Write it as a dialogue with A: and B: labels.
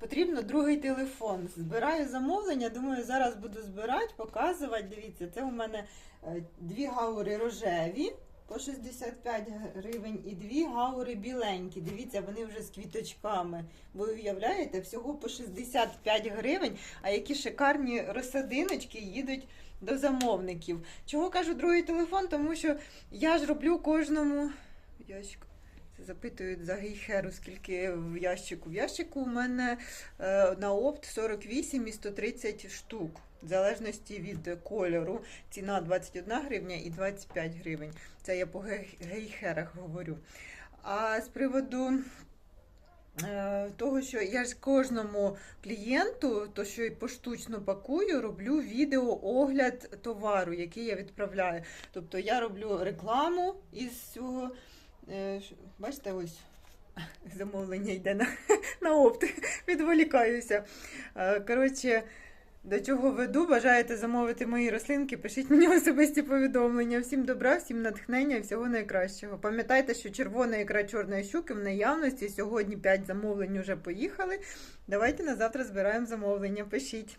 A: потрібно другий телефон. Збираю замовлення, думаю, зараз буду збирати, показувати. Дивіться, це у мене е, дві гаури рожеві по 65 гривень і дві гаури біленькі. Дивіться, вони вже з квіточками. Ви уявляєте, всього по 65 гривень, а які шикарні розсадиночки їдуть до замовників. Чого кажу другий телефон? Тому що я ж роблю кожному ящику. Запитують за гейхеру, скільки в ящику. В ящику у мене е, на опт 48 і 130 штук. В залежності від кольору. Ціна 21 гривня і 25 гривень. Це я по гейхерах говорю. А з приводу е, того, що я ж кожному клієнту, то що й поштучно пакую, роблю відео огляд товару, який я відправляю. Тобто я роблю рекламу із цього. Е, Бачите, ось замовлення йде на, на опт. Відволікаюся. Е, Коротше, до чого веду, бажаєте замовити мої рослинки, пишіть мені особисті повідомлення. Всім добра, всім натхнення і всього найкращого. Пам'ятайте, що червона ікра чорної щуки в наявності. Сьогодні 5 замовлень вже поїхали. Давайте на завтра збираємо замовлення. Пишіть.